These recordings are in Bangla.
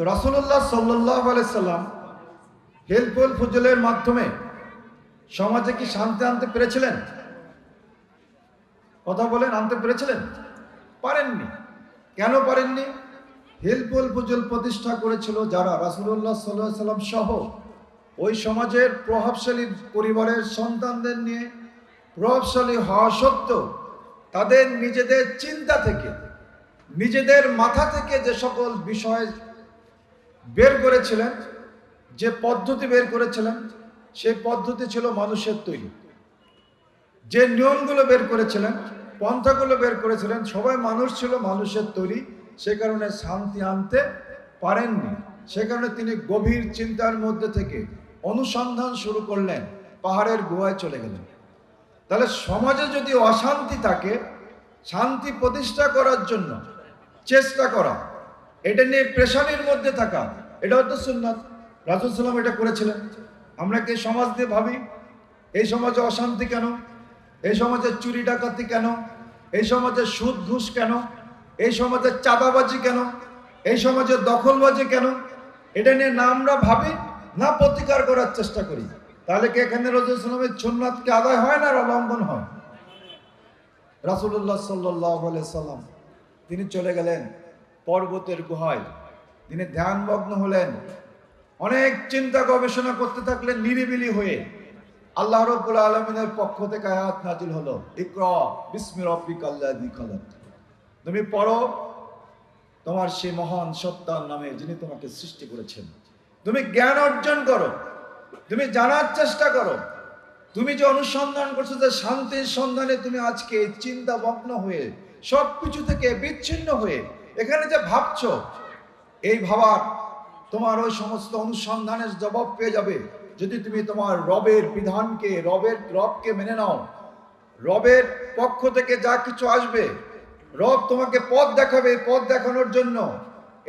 তো রাসুল্লাহ সাল্লাহ আলাইসাল্লাম হেল্পল ফুজলের মাধ্যমে সমাজে কি শান্তি আনতে পেরেছিলেন? কথা বলেন, আনতে পেরেছিলেন? পারেননি। কেন পারেননি? হেল্পল ফুজল প্রতিষ্ঠা করেছিল যারা রাসুল্লাহ সাল্লাহ সাল্লাম সহ ওই সমাজের প্রভাবশালী পরিবারের সন্তানদের নিয়ে প্রভাবশালী হওয়া সত্ত্বেও তাদের নিজেদের চিন্তা থেকে, নিজেদের মাথা থেকে যে সকল বিষয় বের করেছিলেন, যে পদ্ধতি বের করেছিলেন, সেই পদ্ধতি ছিল মানুষের তৈরি। যে নিয়মগুলো বের করেছিলেন, পন্থাগুলো বের করেছিলেন, সবাই মানুষ ছিল, মানুষের তৈরি। সে কারণে শান্তি আনতে পারেননি। সে কারণে তিনি গভীর চিন্তার মধ্যে থেকে অনুসন্ধান শুরু করলেন, পাহাড়ের গুহায় চলে গেলেন। তাহলে সমাজে যদি অশান্তি থাকে, শান্তি প্রতিষ্ঠা করার জন্য চেষ্টা করা এটা নিয়ে প্রেশানির মধ্যে থাকা এটাও তো সুন্নাত। রাজুল সাল্লাম এটা করেছিলেন। আমরা কি সমাজ দিয়ে ভাবি, এই সমাজে অশান্তি কেন? এই সমাজে চুরি ডাকাতি কেন? এই সমাজে সুদ ঘুষ কেন? এই সমাজে চাঁদাবাজি কেন? এই সমাজে দখলবাজি কেন? এটা নিয়ে না আমরা ভাবি, না প্রতিকার করার চেষ্টা করি। তাহলে কি এখানে রজুল সাল্লামের সুন্নাতকে আদায় হয় না অবলম্বন হয়? রাসুল্লাহ সাল্লাহ সাল্লাম, তিনি চলে গেলেন। পর্বতের গুহায়। তিনি ধ্যানমগ্ন হলেন। অনেক চিন্তা গবেষণা করতে থাকলেন নিরিবিলি হয়ে। আল্লাহ রব্বুল আলমিনের পক্ষ থেকে আয়াত নাজিল হলো। ইকর বিস্মি রব্বিক আল্লাযী তুমি পড়ো, তোমার সেই মহান সত্তার নামে যিনি তোমাকে সৃষ্টি করেছেন। তুমি জ্ঞান অর্জন করো, তুমি জানার চেষ্টা করো। তুমি যে অনুসন্ধান করছ যে শান্তির সন্ধানে তুমি আজকে চিন্তা মগ্ন হয়ে সব কিছু থেকে বিচ্ছিন্ন হয়ে এখানে যে ভাবছ, এই ভাবার তোমার ওই সমস্ত অনুসন্ধানের জবাব পেয়ে যাবে যদি তুমি তোমার রবের বিধানকে, রবের রবকে মেনে নাও। রবের পক্ষ থেকে যা কিছু আসবে, রব তোমাকে পথ দেখাবে পথ দেখানোর জন্য।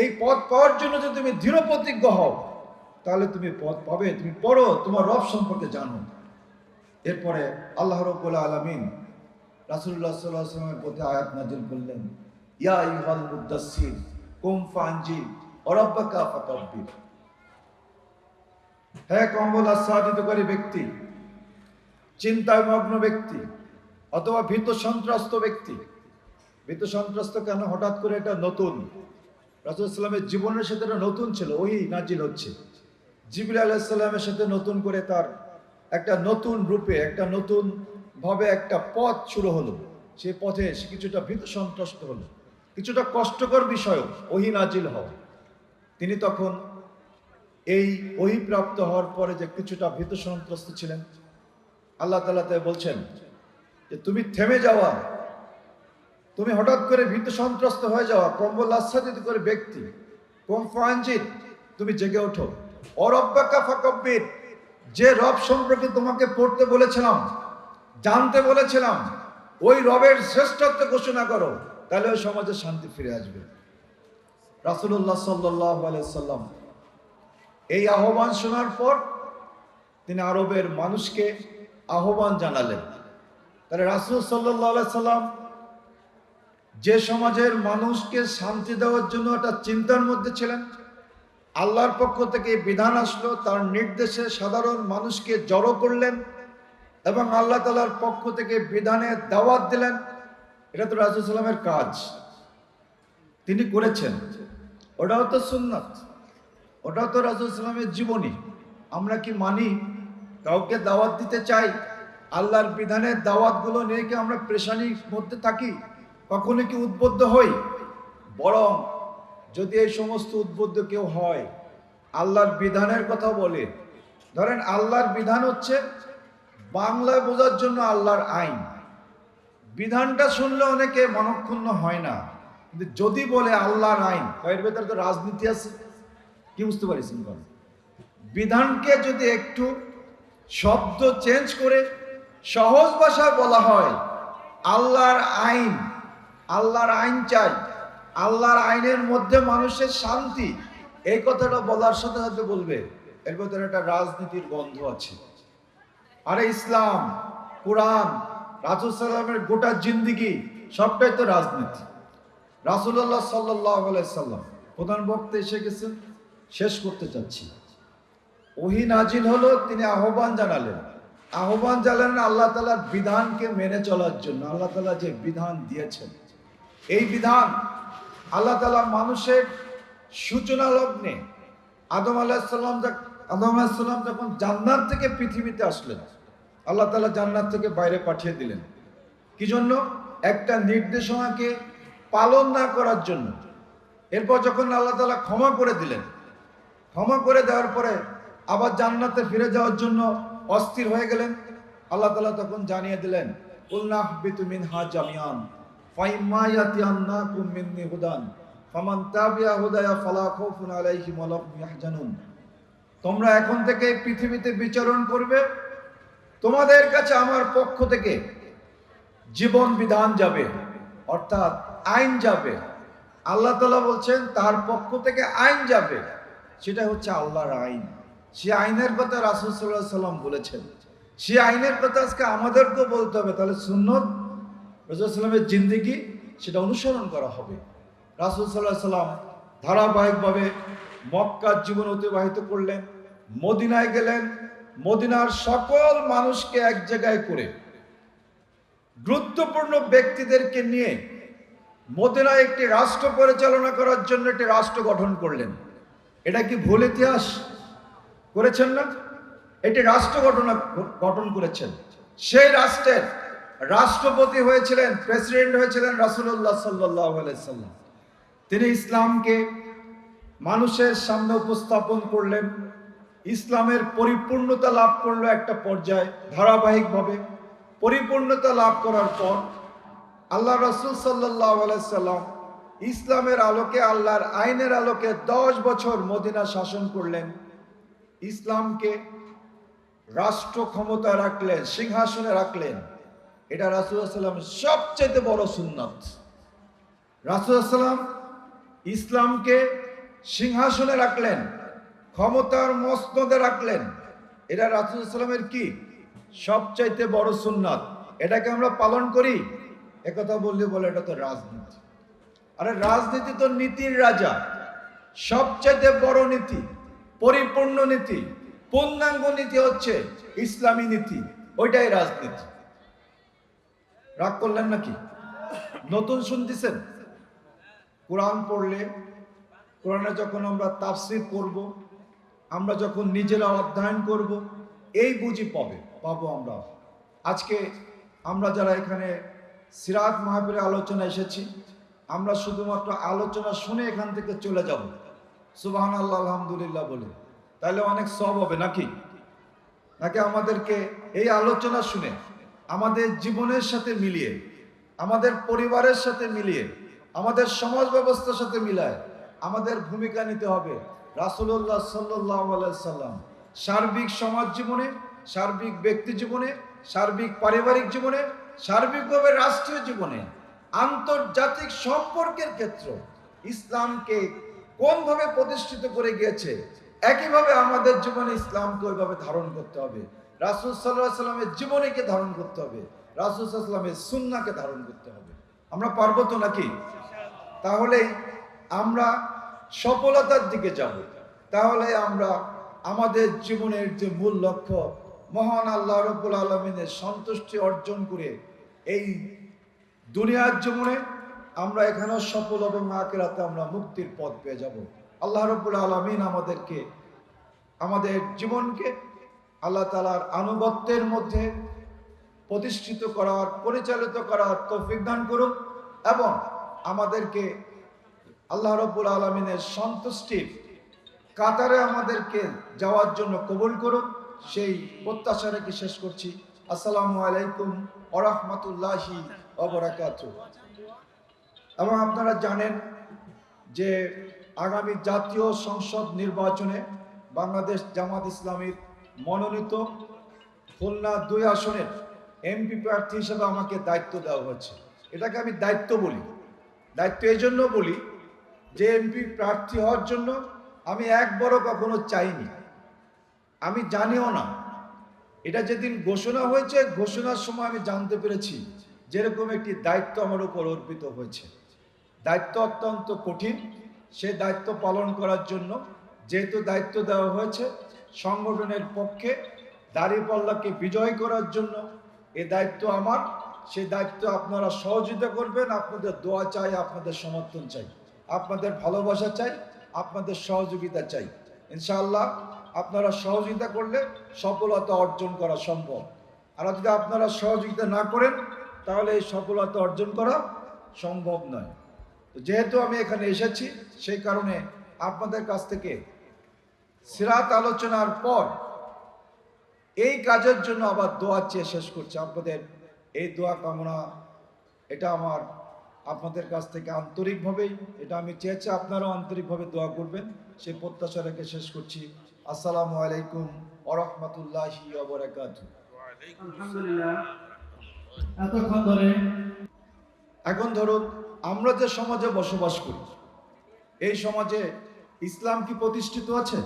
এই পথ পাওয়ার জন্য যদি তুমি দৃঢ় প্রতিজ্ঞ হও, তাহলে তুমি পথ পাবে, তুমি পড়ো, তোমার রব সম্পর্কে জানো। এরপরে আল্লাহ রব্বুল আলমিন রাসুল্লাহ সাল্লাহ সাল্লামের প্রতি আয়াত নাজিল করলেন। ইয়া ইহাল মুদাসির কুম ফানজি অরব্বাকা ফাকাব্বির। হ্যাঁ কম্বল আচ্ছাদিতকারী ব্যক্তি চিন্তায় মগ্ন ব্যক্তি, অথবা ভীত সন্ত্রস্ত ব্যক্তি, ভীত সন্ত্রস্ত কেন? হঠাৎ করে এটা নতুন। রাসুল ইসলামের জীবনের সাথে এটা নতুন ছিল ওই নাজিল হচ্ছে। জিবিল আলাহিসাল্লামের সাথে নতুন করে তার একটা নতুন রূপে, একটা নতুন ভাবে একটা পথ শুরু হলো। সেই পথে সে কিছুটা ভীত সন্ত্রস্ত হলো। কিছুটা কষ্টকর বিষয় ওহি নাজিল হওয়া। তিনি তখন এই ওহি প্রাপ্ত হওয়ার পরে যে কিছুটা ভীত সন্ত্রস্ত ছিলেন, আল্লাহ তালা তাই বলছেন যে, তুমি থেমে যাওয়া তুমি হঠাৎ করে ভীত সন্ত্রস্ত হয়ে যাওয়া কম্বল আচ্ছাদিত করে ব্যক্তি কম ফাঞ্জিত তুমি জেগে ওঠো। অরব্বাকা ফাকব্বির যে রব সম্পর্কে তোমাকে পড়তে বলেছিলাম, জানতে বলেছিলাম, ওই রবের শ্রেষ্ঠত্ব ঘোষণা করো। তাহলে ওই সমাজে শান্তি ফিরে আসবে। রাসুল্লাহ সাল্লাহ সাল্লাম এই আহ্বান শোনার পর তিনি আরবের মানুষকে আহ্বান জানালেন। তাহলে রাসুল সাল্লাম যে সমাজের মানুষকে শান্তি দেওয়ার জন্য একটা চিন্তার মধ্যে ছিলেন। আল্লাহর পক্ষ থেকে বিধান আসলো, তার নির্দেশে সাধারণ মানুষকে জড়ো করলেন এবং আল্লাহ তালার পক্ষ থেকে বিধানের দাওয়াত দিলেন। এটা তো রাজু সাল্লামের কাজ। তিনি করেছেন। ওটাও তো সুন্নাত। ওটাও তো রাজু সাল্লামের জীবনী। আমরা কি মানি? কাউকে দাওয়াত দিতে চাই? আল্লাহর বিধানের দাওয়াতগুলো নিয়ে কি আমরা প্রেশানির মধ্যে থাকি? কখনো কি উদ্বুদ্ধ হই? বরং যদি এই সমস্ত উদ্বুদ্ধ কেউ হয়, আল্লাহর বিধানের কথা বলে, ধরেন আল্লাহর বিধান হচ্ছে বাংলায় বোঝার জন্য আল্লাহর আইন। বিধানটা শুনলে অনেকে মনক্ষুণ্ণ হয় না। কিন্তু যদি বলে আল্লাহর আইন এর ভেতরে তো রাজনীতি আছে। কি বুঝতে পারিস বিধানকে যদি একটু শব্দ চেঞ্জ করে সহজ ভাষায় বলা হয়, আল্লাহর আইন আল্লাহর আইন চাই, আল্লাহর আইনের মধ্যে মানুষের শান্তি, এই কথাটা বলার সাথে সাথে বলবে, এর ভেতরে একটা রাজনীতির গন্ধ আছে। আরে ইসলাম, কোরআন রাসুল সাল্লামের গোটা জিন্দিগি সবটাই তো রাজনীতি। রাসুল্লাহ সাল্লাহ সাল্লাম প্রধান বক্তা এসে গেছেন, শেষ করতে চাচ্ছি। ওহি নাজিল হলো, তিনি আহ্বান জানালেন। আহ্বান জানালেন আল্লাহ তালার বিধানকে মেনে চলার জন্য, আল্লাহ তালা যে বিধান দিয়েছেন। এই বিধান আল্লাহ তালা মানুষের সূচনা লগ্নে আদম আলাহিসাল্লাম আদম আলাহিসাল্লাম যখন জান্নাত থেকে পৃথিবীতে আসলেন আল্লাহ তালা জান্নাত থেকে বাইরে পাঠিয়ে দিলেন। কি জন্য একটা নির্দেশনাকে পালন না করার জন্য। এরপর যখন আল্লাহ তালা ক্ষমা করে দিলেন, ক্ষমা করে দেওয়ার পরে আবার জান্নাতে ফিরে যাওয়ার জন্য অস্থির হয়ে গেলেন। আল্লাহ তালা তখন জানিয়ে দিলেন উল্লাহ বিতুমিন হা জামিয়ান হুদায়া তোমরা এখন থেকে পৃথিবীতে বিচরণ করবে তোমাদের কাছে আমার পক্ষ থেকে জীবন বিধান যাবে, অর্থাৎ আইন যাবে। আল্লাহ তালা বলছেন, তার পক্ষ থেকে আইন যাবে। সেটা হচ্ছে আল্লাহর আইন। সে আইনের কথা রাসুল সাল্লাহ সাল্লাম বলেছেন। সে আইনের কথা আজকে আমাদেরকেও বলতে হবে। তাহলে সুন্নত রসুল সাল্লামের জিন্দিগি, সেটা অনুসরণ করা হবে। রাসুল সাল্লাহ সাল্লাম ধারাবাহিকভাবে মক্কার জীবন অতিবাহিত করলেন, মদিনায় গেলেন মদিনার সকল মানুষকে এক জায়গায় করে গুরুত্বপূর্ণ ব্যক্তিদেরকে নিয়ে মদিনায় একটি রাষ্ট্র পরিচালনা করার জন্য একটি রাষ্ট্র গঠন করলেন। এটা কি ভুল ইতিহাস? করেছেন না? এটি রাষ্ট্র ঘটনা গঠন করেছেন। সেই রাষ্ট্রের রাষ্ট্রপতি হয়েছিলেন, প্রেসিডেন্ট হয়েছিলেন রাসুল্লাহ সাল্লাহ সাল্লাম। তিনি ইসলামকে মানুষের সামনে উপস্থাপন করলেন। ইসলামের পরিপূর্ণতা লাভ করল একটা পর্যায়ে ধারাবাহিকভাবে। পরিপূর্ণতা লাভ করার পর আল্লাহ রসুল সাল্লাহ সাল্লাম ইসলামের আলোকে, আল্লাহর আইনের আলোকে দশ বছর মদিনা শাসন করলেন। ইসলামকে রাষ্ট্র ক্ষমতা রাখলেন সিংহাসনে রাখলেন। এটা রাসুলামের সবচেয়ে বড় সুন্নত। রাসুলাম ইসলামকে সিংহাসনে রাখলেন। ক্ষমতার মসনদে রাখলেন। এটা রাসুলামের কি? সবচাইতে বড় সুন্নাত। এটাকে আমরা পালন করি? একথা বললে বলে এটা তো রাজনীতি। আরে রাজনীতি তো নীতির রাজা। সবচাইতে বড় নীতি, পরিপূর্ণ নীতি, পূর্ণাঙ্গ নীতি হচ্ছে ইসলামী নীতি। ওইটাই রাজনীতি। রাগ করলেন নাকি? নতুন শুনতেছেন? কোরআন পড়লে, কোরআনে যখন আমরা তাফসির করব আমরা যখন নিজেরা অধ্যয়ন করব, এই বুঝি পাবে, পাবো আমরা। আজকে আমরা যারা এখানে সিরাত মাহবীরের আলোচনা এসেছি, আমরা শুধুমাত্র আলোচনা শুনে এখান থেকে চলে যাব। সুবাহান আল্লাহ আলহামদুলিল্লাহ বলে। তাহলে অনেক সব হবে নাকি? নাকি আমাদেরকে এই আলোচনা শুনে, আমাদের জীবনের সাথে মিলিয়ে, আমাদের পরিবারের সাথে মিলিয়ে, আমাদের সমাজ ব্যবস্থার সাথে মিলায় আমাদের ভূমিকা নিতে হবে? রাসুল্লাহ সাল্লাহ সাল্লাম সার্বিক সমাজ জীবনে, সার্বিক ব্যক্তি জীবনে, সার্বিক পারিবারিক জীবনে সার্বিকভাবে রাষ্ট্রীয় জীবনে, আন্তর্জাতিক সম্পর্কের ক্ষেত্র ইসলামকে কোনভাবে প্রতিষ্ঠিত করে গিয়েছে, একইভাবে আমাদের জীবনে ইসলামকে ওইভাবে ধারণ করতে হবে। রাসুল সাল্লাহ সাল্লামের জীবনীকে ধারণ করতে হবে। রাসুল সাল্লামের সুন্নাকে ধারণ করতে হবে। আমরা পারব তো নাকি? তাহলে আমরা সফলতার দিকে যাব। তাহলে আমরা আমাদের জীবনের যে মূল লক্ষ্য, মহান আল্লাহ রব্বুল আলমিনের সন্তুষ্টি অর্জন করে এই দুনিয়ার জীবনে আমরা এখানেও সফল এবং আকেরাতে আমরা মুক্তির পথ পেয়ে যাব। আল্লাহ রব্বুল আলমিন আমাদেরকে, আমাদের জীবনকে আল্লাহ তালার আনুগত্যের মধ্যে প্রতিষ্ঠিত করার, পরিচালিত করার তৌফিক দান করুন এবং আমাদেরকে আল্লাহ রব্বুল আলমিনের সন্তুষ্টির কাতারে আমাদেরকে যাওয়ার জন্য কবুল করুন। সেই প্রত্যাশা রেখে শেষ করছি। আসসালামু আলাইকুম ওরহমতুল্লাহি অবরাকাত এবং আপনারা জানেন যে আগামী জাতীয় সংসদ নির্বাচনে বাংলাদেশ জামাত ইসলামীর মনোনীত খুলনা দুই আসনের এমপি প্রার্থী হিসেবে আমাকে দায়িত্ব দেওয়া হয়েছে। এটাকে আমি দায়িত্ব বলি। দায়িত্ব এই জন্য বলি যে এমপি প্রার্থী হওয়ার জন্য আমি একবারও কখনো চাইনি। আমি জানিও না। এটা যেদিন ঘোষণা হয়েছে, ঘোষণার সময় আমি জানতে পেরেছি যেরকম একটি দায়িত্ব আমার উপর অর্পিত হয়েছে। দায়িত্ব অত্যন্ত কঠিন। সে দায়িত্ব পালন করার জন্য যেহেতু দায়িত্ব দেওয়া হয়েছে, সংগঠনের পক্ষে দাঁড়িপাল্লাকে বিজয় করার জন্য এ দায়িত্ব আমার। সে দায়িত্ব আপনারা সহযোগিতা করবেন। আপনাদের দোয়া চাই, আপনাদের সমর্থন চাই। আপনাদের ভালোবাসা চাই, আপনাদের সহযোগিতা চাই। ইনশাআল্লাহ আপনারা সহযোগিতা করলে সফলতা অর্জন করা সম্ভব। আর যদি আপনারা সহযোগিতা না করেন, তাহলে এই সফলতা অর্জন করা সম্ভব নয়। তো যেহেতু আমি এখানে এসেছি, সেই কারণে আপনাদের কাছ থেকে সিরাত আলোচনার পর এই কাজের জন্য আবার দোয়া চেয়ে শেষ করছি। আপনাদের এই দোয়া কামনা, এটা আমার আপনাদের কাছ থেকে আন্তরিকভাবেই এটা আমি চেয়েছি আপনারাও আন্তরিকভাবে দোয়া করবেন। সেই প্রত্যাশা রেখে শেষ করছি। আসসালামু আলাইকুম ধরে এখন ধরুন আমরা যে সমাজে বসবাস করি এই সমাজে ইসলাম কি প্রতিষ্ঠিত আছে?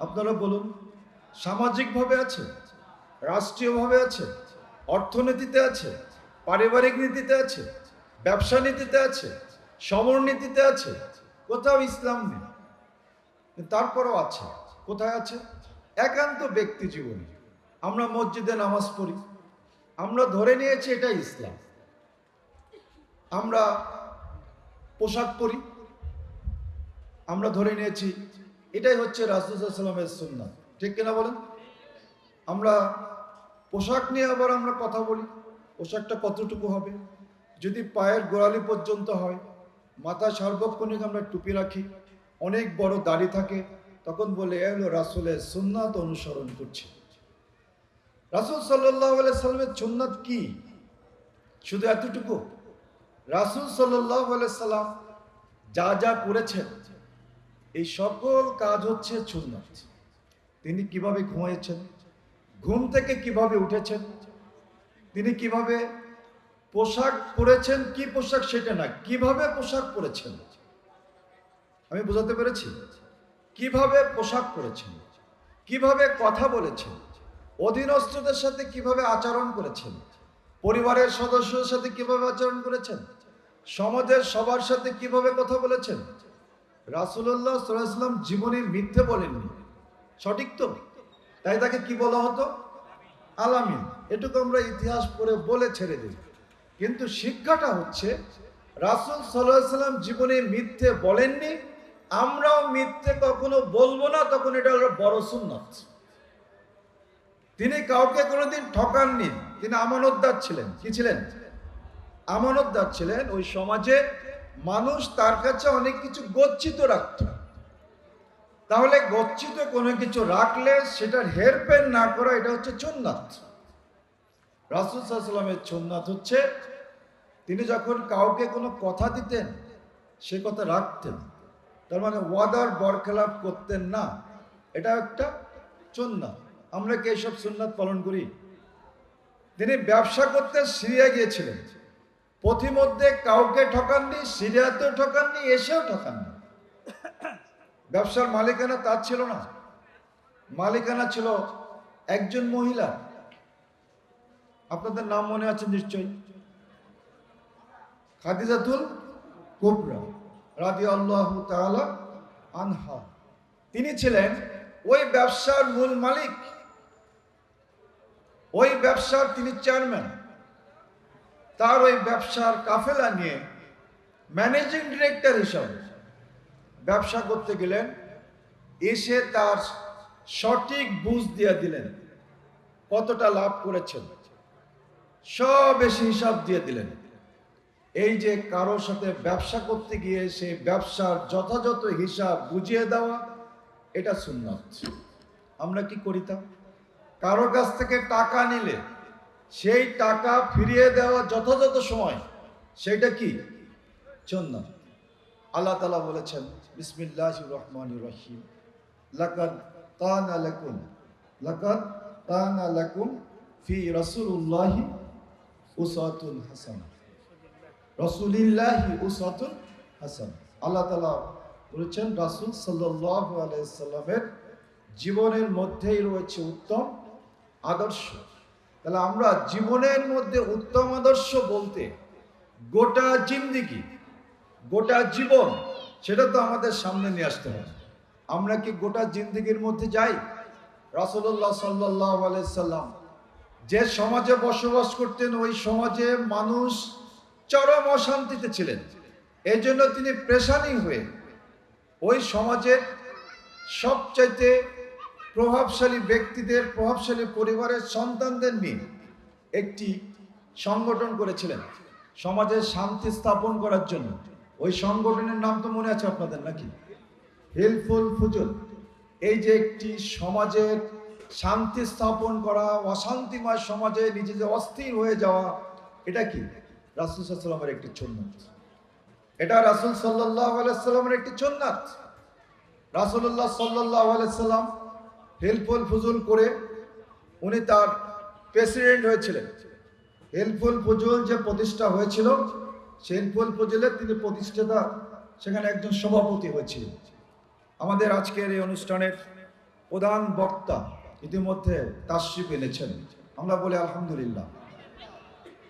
আপনারা বলুন সামাজিকভাবে আছে রাষ্ট্রীয়ভাবে আছে অর্থনীতিতে আছে পারিবারিক নীতিতে আছে ব্যবসা নীতিতে আছে, সমর নীতিতে আছে, কোথাও ইসলাম নেই। তারপরেও আছে, কোথায় আছে? একান্ত ব্যক্তি জীবনে। আমরা মসজিদে নামাজ পড়ি, আমরা ধরে নিয়েছি এটা ইসলাম। আমরা পোশাক পরি, আমরা ধরে নিয়েছি এটাই হচ্ছে রাসুসাল্লামের সুন্না ঠিক কিনা বলেন? আমরা পোশাক নিয়ে আবার আমরা কথা বলি, পোশাকটা কতটুকু হবে? যদি পায়ের গোড়ালি পর্যন্ত হয়, মাথা সার্বক্ষণিক আমরা টুপি রাখি, অনেক বড় দাড়ি থাকে, তখন বলে, এ হলো রাসুলের সুন্নাত অনুসরণ করছি। রাসুল সাল্লাহ সাল্লামের সুন্নাত কি? শুধু এতটুকু? রাসুল সাল্লাহ সাল্লাম যা যা করেছেন, এই সকল কাজ হচ্ছে সুন্নাত। তিনি কীভাবে ঘুমিয়েছেন ঘুম থেকে কীভাবে উঠেছেন? তিনি কীভাবে পোশাক পরেছেন, কি পোশাক সেটা না, কীভাবে পোশাক পরেছেন? আমি বোঝাতে পেরেছি? কীভাবে পোশাক পরেছেন? কীভাবে কথা বলেছেন? অধীনস্থদের সাথে কীভাবে আচরণ করেছেন? পরিবারের সদস্যদের সাথে কীভাবে আচরণ করেছেন? সমাজের সবার সাথে কীভাবে কথা বলেছেন? রাসুল্লাহ সাল্লাম জীবনে মিথ্যে বলেননি। সঠিক তো? তাই তাকে কি বলা হতো? আলামিন। এটুকু আমরা ইতিহাস পড়ে বলে ছেড়ে দিই। কিন্তু শিক্ষাটা হচ্ছে, রাসুল সাল্লাম জীবনে মিথ্যে বলেননি, আমরাও মিথ্যে কখনো বলব না, তখন এটা হলো বড় সুন্নত। তিনি কাউকে কোনোদিন ঠকাননি, তিনি আমানতদার ছিলেন। কি ছিলেন? আমানতদার ছিলেন, ওই সমাজে মানুষ তার কাছে অনেক কিছু গচ্ছিত রাখত। তাহলে গচ্ছিত কোনো কিছু রাখলে সেটার হেরফের না করা, এটা হচ্ছে চুন্নাথ রাসুল সাল্লামের হচ্ছে, তিনি যখন কাউকে কোনো কথা দিতেন, সে কথা রাখতেন। তার মানে ওয়াদার বরখেলাপ করতেন না। এটা একটা চুন্নাথ আমরা কি এইসব সুন্নাত পালন করি? তিনি ব্যবসা করতে সিরিয়া গিয়েছিলেন। পথিমধ্যে কাউকে ঠকাননি, সিরিয়াতেও ঠকাননি, এসেও ঠকাননি। ব্যবসার মালিকানা তার ছিল না। মালিকানা ছিল একজন মহিলা। আপনাদের নাম মনে আছে নিশ্চয়ই? খাদিজাতুল কোবরা রাদি আল্লাহ তাআলা আনহা। তিনি ছিলেন ওই ব্যবসার মূল মালিক। ওই ব্যবসার তিনি চেয়ারম্যান। তার ওই ব্যবসার কাফেলা নিয়ে ম্যানেজিং ডিরেক্টর হিসাবে ব্যবসা করতে গেলেন। এসে তার সঠিক বুঝ দিয়ে দিলেন। কতটা লাভ করেছেন? সব বেশি হিসাব দিয়ে দিলেন। এই যে কারোর সাথে ব্যবসা করতে গিয়ে সেই ব্যবসার যথাযথ হিসাব বুঝিয়ে দেওয়া, এটা সুন্নত। আমরা কি করিতাম? কারোর কাছ থেকে টাকা নিলে, সেই টাকা ফিরিয়ে দেওয়া যথাযথ সময়, সেটা কি? সুন্নত। আল্লাহ তালা বলেছেন বিসমিল্লাহ রহমান রহিম। লাকাদ তান লাকাদ তান আলাকুম ফি রসুল্লাহি হাসান। রসুলিল্লাহি আল্লাহ তালা বলেছেন, রাসুল সাল্লাহ আলাইসাল্লামের জীবনের মধ্যেই রয়েছে উত্তম আদর্শ। তাহলে আমরা জীবনের মধ্যে উত্তম আদর্শ বলতে গোটা জিন্দিগি, গোটা জীবন সেটা তো আমাদের সামনে নিয়ে আসতে হবে। আমরা কি গোটা জিন্দগির মধ্যে যাই? রাসূলুল্লাহ সাল্লাল্লাহু আলাইহি সাল্লাম যে সমাজে বসবাস করতেন, ওই সমাজে মানুষ চরম অশান্তিতে ছিলেন। এই জন্য তিনি প্রেশানি হয়ে ওই সমাজের সবচাইতে প্রভাবশালী ব্যক্তিদের, প্রভাবশালী পরিবারের সন্তানদের নিয়ে একটি সংগঠন করেছিলেন। সমাজে শান্তি স্থাপন করার জন্য। ওই সংগঠনের নাম তো মনে আছে আপনাদের নাকি? হেল্পফুল ফুজুল এই যে একটি সমাজের শান্তি স্থাপন করা, অশান্তিময় সমাজে নিজে যে অস্থির হয়ে যাওয়া, এটা কি? রাসুল সাল্লামের একটি চন্নাত এটা রাসুল সাল্লাহ আলাইসাল্লামের একটি চন্নাত রাসুল্লাহ সাল্লাহ আলাইসাল্লাম হেল্পফুল ফুজুল করে উনি তার প্রেসিডেন্ট হয়েছিলেন। হেল্পফুল ফুজুল যে প্রতিষ্ঠা হয়েছিল, সেই হেল্পফুল তিনি প্রতিষ্ঠাতা সেখানে একজন সভাপতি হয়েছিলেন। আমাদের আজকের এই অনুষ্ঠানের প্রধান বক্তা ইতিমধ্যে তাশরিফ এনেছেন। আমরা বলি আলহামদুলিল্লাহ।